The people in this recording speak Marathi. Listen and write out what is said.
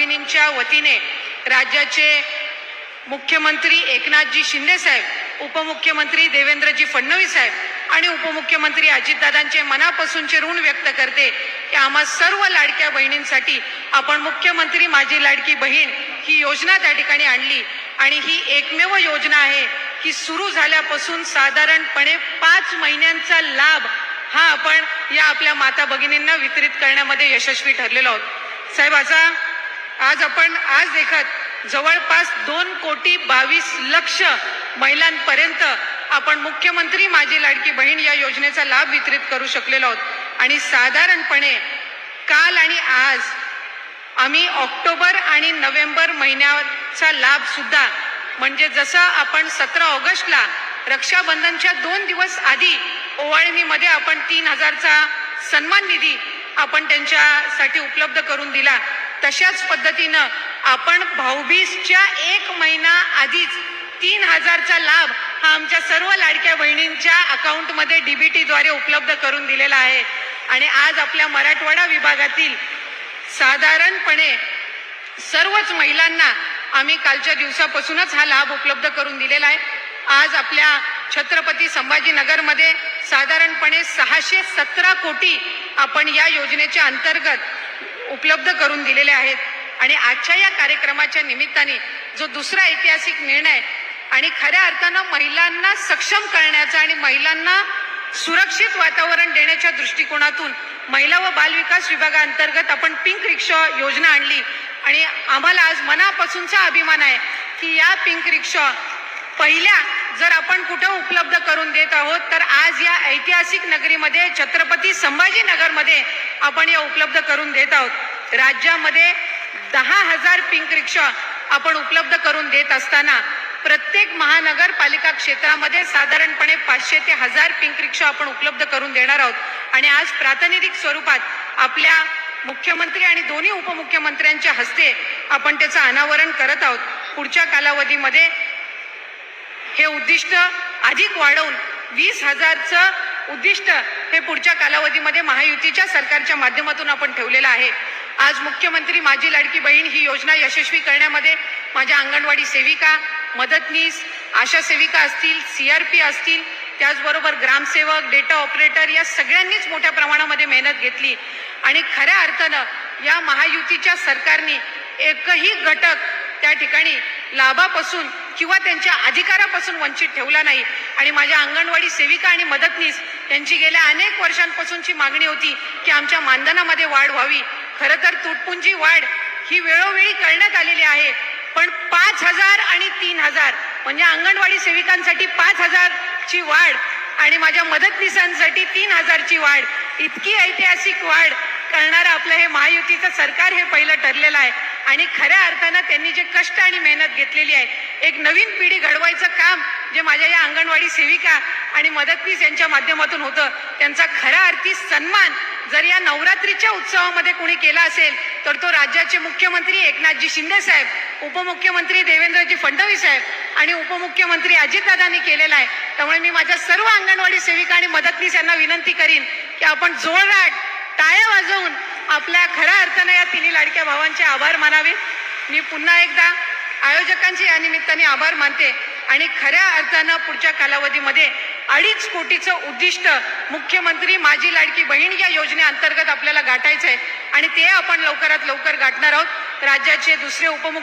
भगिनींच्या वतीने राज्याचे मुख्यमंत्री एकनाथजी शिंदे साहेब उपमुख्यमंत्री देवेंद्रजी फडणवीस साहेब आणि उपमुख्यमंत्री अजितदादांचे मनापासूनचे ऋण व्यक्त करते. की आम्हा सर्व लाडक्या बहिणींसाठी आपण मुख्यमंत्री माझी लाडकी बहीण ही योजना त्या ठिकाणी आणली आणि ही एकमेव योजना आहे की सुरू झाल्यापासून साधारणपणे पाच महिन्यांचा लाभ हा आपण या आपल्या माता भगिनींना वितरित करण्यामध्ये यशस्वी ठरलेलो आहोत. साहेब असा आज आपण आज देखत जवळपास दोन कोटी बावीस लक्ष महिलांपर्यंत आपण मुख्यमंत्री माझी लाडकी बहीण या योजनेचा लाभ वितरित करू शकलेलो आहोत. आणि साधारणपणे काल आणि आज आम्ही ऑक्टोबर आणि नोव्हेंबर महिन्याचा लाभ सुद्धा म्हणजे जसं आपण सतरा ऑगस्टला रक्षाबंधनच्या दोन दिवस आधी ओवाळणीमध्ये आपण तीन हजारचा सन्मान निधी आपण त्यांच्यासाठी उपलब्ध करून दिला तशाच पद्धतीनं आपण भाऊबीजच्या एक महिना आधीच तीन हजारचा लाभ हा आमच्या सर्व लाडक्या बहिणींच्या अकाउंटमध्ये डीबीटीद्वारे उपलब्ध करून दिलेला आहे. आणि आज आपल्या मराठवाडा विभागातील साधारणपणे सर्वच महिलांना आम्ही कालच्या दिवसापासूनच हा लाभ उपलब्ध करून दिलेला आहे. आज आपल्या छत्रपती संभाजीनगरमध्ये साधारणपणे सहाशे सतरा कोटी आपण या योजनेच्या अंतर्गत उपलब्ध करून दिलेले आहेत. आणि आजच्या या कार्यक्रमाच्या निमित्ताने जो दुसरा ऐतिहासिक निर्णय आणि खऱ्या अर्थानं महिलांना सक्षम करण्याचा आणि महिलांना सुरक्षित वातावरण देण्याच्या दृष्टिकोनातून महिला व बालविकास विभागाअंतर्गत आपण पिंक रिक्षा योजना आणली. आणि आम्हाला आज मनापासूनचा अभिमान आहे की या पिंक रिक्षा पहिल्या जर आपण कुठं उपलब्ध करून देत आहोत तर आज या ऐतिहासिक नगरीमध्ये छत्रपती संभाजीनगरमध्ये आपण या उपलब्ध करून देत आहोत. राज्यामध्ये दहा हजार पिंक रिक्षा आपण उपलब्ध करून देत असताना प्रत्येक महानगरपालिका क्षेत्रामध्ये साधारणपणे पाचशे ते हजार पिंक रिक्षा आपण उपलब्ध करून देणार आहोत. आणि आज प्रातिनिधिक स्वरूपात आपल्या मुख्यमंत्री आणि दोन्ही उपमुख्यमंत्र्यांच्या हस्ते आपण त्याचं अनावरण करत आहोत. पुढच्या कालावधीमध्ये हे उद्दिष्ट अधिक वाढवून वीस हजारचं उद्दिष्ट हे पुढच्या कालावधीमध्ये महायुतीच्या सरकारच्या माध्यमातून आपण ठेवलेलं आहे. आज मुख्यमंत्री माझी लाडकी बहीण ही योजना यशस्वी करण्यामध्ये माझ्या अंगणवाडी सेविका मदतनीस आशा सेविका असतील सी आर पी असतील त्याचबरोबर ग्रामसेवक डेटा ऑपरेटर या सगळ्यांनीच मोठ्या प्रमाणामध्ये मेहनत घेतली. आणि खऱ्या अर्थानं या महायुतीच्या सरकारने एकही घटक त्या ठिकाणी लाभापासून किंवा त्यांच्या अधिकारापासून वंचित ठेवला नाही. आणि माझ्या अंगणवाडी सेविका आणि मदतनीस यांची गेल्या अनेक वर्षांपासूनची मागणी होती की आमच्या मानधनामध्ये वाढ व्हावी. खरं तर तुटपुंजी वाढ ही वेळोवेळी करण्यात आलेली आहे. पण पाच हजार आणि तीन हजार म्हणजे अंगणवाडी सेविकांसाठी पाच हजारची वाढ आणि माझ्या मदतनीसांसाठी तीन हजारची वाढ इतकी ऐतिहासिक वाढ करणारं आपलं हे महायुतीचं सरकार हे पहिलं ठरलेलं आहे. आणि खऱ्या अर्थानं त्यांनी जे कष्ट आणि मेहनत घेतलेली आहे एक नवीन पिढी घडवायचं काम जे माझ्या या अंगणवाडी सेविका आणि मदतनीस यांच्या माध्यमातून होतं त्यांचा खऱ्या अर्थी सन्मान जर या नवरात्रीच्या उत्सवामध्ये कोणी केला असेल तर तो राज्याचे मुख्यमंत्री एकनाथजी शिंदे साहेब उपमुख्यमंत्री देवेंद्रजी फडणवीस साहेब आणि उपमुख्यमंत्री अजितदादांनी केलेला आहे. त्यामुळे मी माझ्या सर्व अंगणवाडी सेविका आणि मदतनीस यांना विनंती करीन की आपण जोरदार टाळ्या वाजवून आपल्या खऱ्या अर्थानं या तिन्ही लाडक्या भावांचे आभार मानावे. मी पुन्हा एकदा आयोजकांचे या निमित्ताने आभार मानते आणि खऱ्या अर्थानं पुढच्या कालावधीमध्ये अडीच कोटीचं उद्दिष्ट मुख्यमंत्री माझी लाडकी बहीण या योजनेअंतर्गत आपल्याला गाठायचं आहे आणि ते आपण लवकरात लवकर गाठणार आहोत. राज्याचे दुसरे उपमुख्य